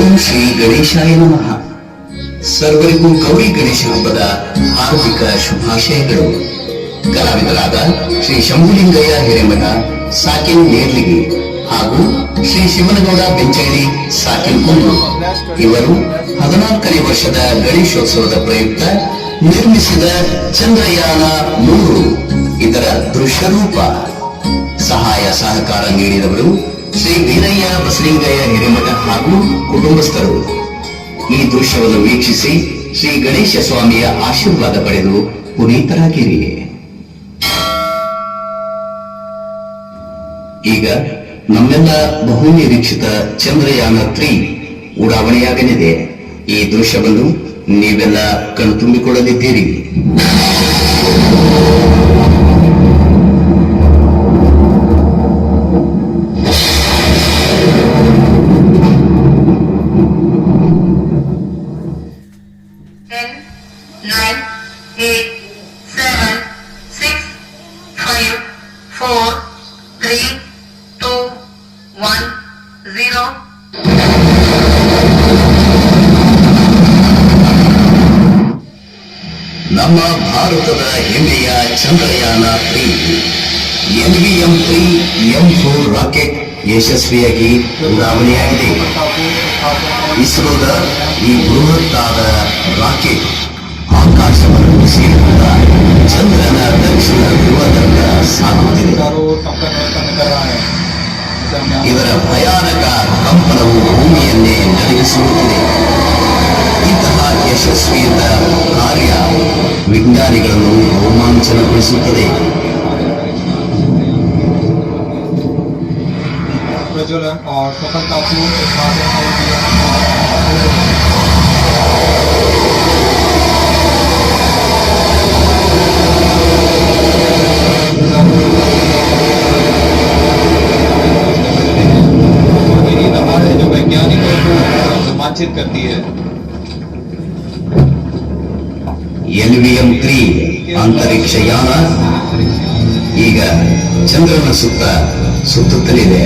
ಓಂ ಶ್ರೀ ಗಣೇಶಾಯ ನಮಃ. ಸರ್ವರಿಗೂ ಗೌರಿ ಗಣೇಶ ಹಬ್ಬದ ಹಾರ್ದಿಕ ಶುಭಾಶಯಗಳು. ಕಲಾವಿದರಾದ ಶ್ರೀ ಶಂಭುಲಿಂಗಯ್ಯ ಹಿರೇಮಠ ಸಾಕಿನ್ ನೇರ್ಲಿಗಿ ಹಾಗೂ ಶ್ರೀ ಶಿವನಗೌಡ ಬೆಂಚಳ್ಳಿ ಸಾಕಿನ್ ಕುಂದು. ಇವರು ಹದಿನಾಲ್ಕನೇ ವರ್ಷದ ಗಣೇಶೋತ್ಸವದ ಪ್ರಯುಕ್ತ ನಿರ್ಮಿಸಿದ ಚಂದ್ರಯಾನ ಮೂರು. ಇದರ ದೃಶ್ಯ ರೂಪ ಸಹಾಯ ಸಹಕಾರ ನೀಡಿದವರು ಶ್ರೀ ವೀರಯ್ಯ ಬಸಲಿಂಗಯ್ಯ ಹಿರೇಮಠ ಹಾಗೂ ಕುಟುಂಬಸ್ಥರು. ಈ ದೃಶ್ಯವನ್ನು ವೀಕ್ಷಿಸಿ ಶ್ರೀ ಗಣೇಶ ಸ್ವಾಮಿಯ ಆಶೀರ್ವಾದ ಪಡೆದು ಪುನೀತರಾಗಿರಿ. ಈಗ ನಮ್ಮೆಲ್ಲ ಬಹುನಿರೀಕ್ಷಿತ ಚಂದ್ರಯಾನ ತ್ರೀ ಉಡಾವಣೆಯಾಗಲಿದೆ. ಈ ದೃಶ್ಯವನ್ನು ನೀವೆಲ್ಲ ಕಣ್ತುಂಬಿಕೊಳ್ಳಲಿದ್ದೀರಿ nine, eight, seven, six, five, four, three, two, one, zero. ನಮ್ಮ ಭಾರತದ ಹೆಮ್ಮೆಯ Chandrayaan three LVM three M four rocket ಯಶಸ್ವಿಯಾಗಿ ಉಡಾವಣೆಯಾಗಿದೆ ಇಸ್ರೋದ ಈ ಬೃಹತ್ತಾದ ರಾಕೆಟ್ ಆಕಾಶವನ್ನು ಸೇರುತ್ತಾ ಚಂದ್ರನ ದಕ್ಷಿಣ ಧ್ರುವದತ್ತ ಸಾಗುತ್ತಿದೆ ಇದರ ಭಯಾನಕ ಕಂಪನವು ಭೂಮಿಯನ್ನೇ ನಡುಗಿಸುತ್ತಿದೆ ಇಂತಹ ಯಶಸ್ವಿಯಿಂದ ಕಾರ್ಯ ವಿಜ್ಞಾನಿಗಳನ್ನು ರೋಮಾಂಚನಗೊಳಿಸುತ್ತದೆ प्रज्वलन और सफलतापूर्ण उत्पादन हो रोमांचित करती है ಎಲ್ವಿಎಂ ತ್ರೀ ಅಂತರಿಕ್ಷ ಯಾನ ಈಗ ಚಂದ್ರನ ಸುತ್ತ ಸುತ್ತುತ್ತಲಿದೆ